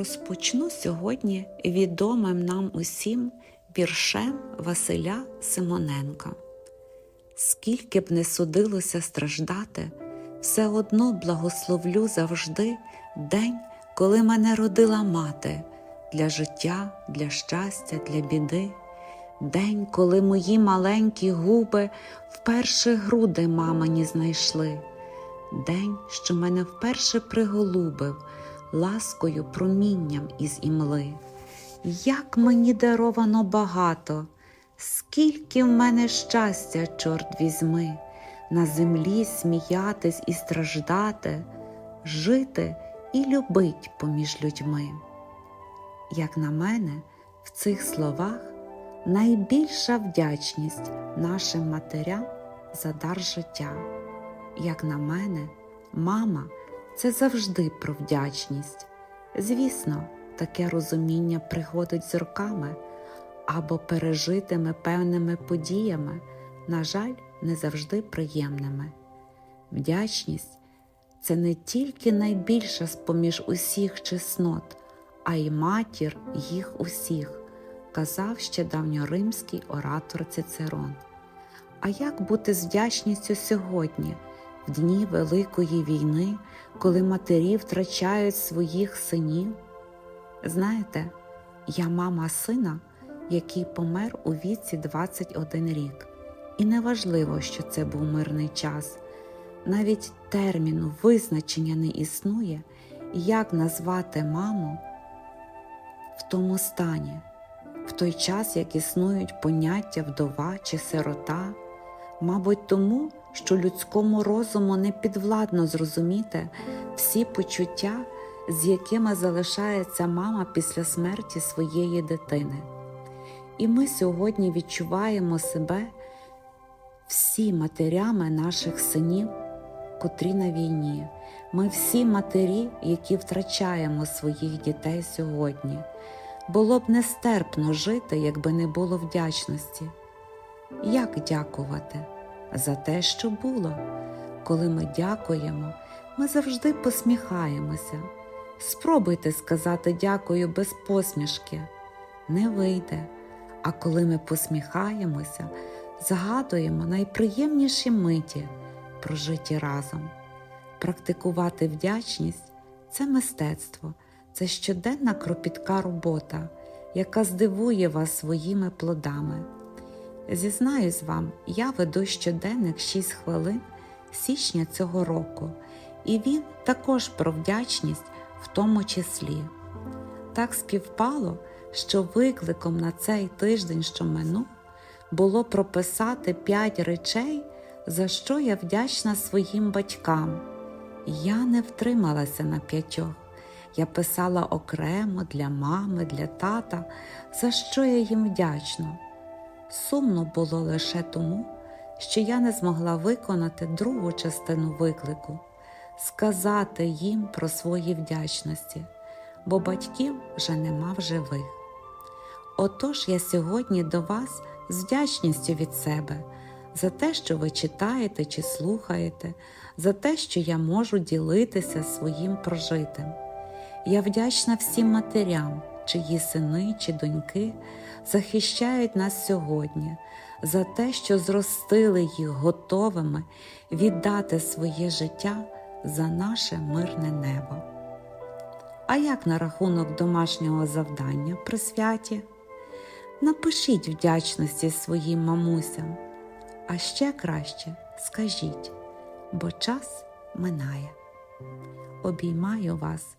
Розпочну сьогодні відомим нам усім віршем Василя Симоненка. Скільки б не судилося страждати, все одно благословлю завжди день, коли мене родила мати для життя, для щастя, для біди. День, коли мої маленькі губи вперше груди мамині знайшли. День, що мене вперше приголубив ласкою промінням із імли. Як мені даровано багато, скільки в мене щастя, чорт візьми, на землі сміятись і страждати, жити і любить поміж людьми. Як на мене, в цих словах найбільша вдячність нашим матерям за дар життя. Як на мене, мама це завжди про вдячність. Звісно, таке розуміння приходить з роками або пережитими певними подіями, на жаль, не завжди приємними. Вдячність це не тільки найбільша з поміж усіх чеснот, а й матір їх усіх, казав ще давньоримський оратор Цицерон. А як бути з вдячністю сьогодні, в дні Великої війни, коли матері втрачають своїх синів? Знаєте, я мама сина, який помер у віці 21 рік, і неважливо, що це був мирний час, навіть терміну визначення не існує, як назвати маму в тому стані, в той час, як існують поняття вдова чи сирота, мабуть, тому, що людському розуму не підвладно зрозуміти всі почуття, з якими залишається мама після смерті своєї дитини. І ми сьогодні відчуваємо себе всі матерями наших синів, котрі на війні. Ми всі матері, які втрачаємо своїх дітей сьогодні. Було б нестерпно жити, якби не було вдячності. Як дякувати за те, що було? Коли ми дякуємо, ми завжди посміхаємося. Спробуйте сказати дякую без посмішки. Не вийде. А коли ми посміхаємося, згадуємо найприємніші миті, прожиті разом. Практикувати вдячність це мистецтво, це щоденна кропітка робота, яка здивує вас своїми плодами. Зізнаюсь вам, я веду щоденник 6 хвилин січня цього року, і він також про вдячність в тому числі. Так співпало, що викликом на цей тиждень, що минув, було прописати 5 речей, за що я вдячна своїм батькам. Я не втрималася на п'ятьох. Я писала окремо для мами, для тата, за що я їм вдячна. Сумно було лише тому, що я не змогла виконати другу частину виклику сказати їм про свої вдячності, бо батьків вже нема в живих. Отож я сьогодні до вас з вдячністю від себе за те, що ви читаєте чи слухаєте, за те, що я можу ділитися своїм прожитим. Я вдячна всім матерям, чиї сини чи доньки захищають нас сьогодні, за те, що зростили їх готовими віддати своє життя за наше мирне небо. А як на рахунок домашнього завдання при святі? Напишіть вдячності своїм мамусям, а ще краще скажіть, бо час минає. Обіймаю вас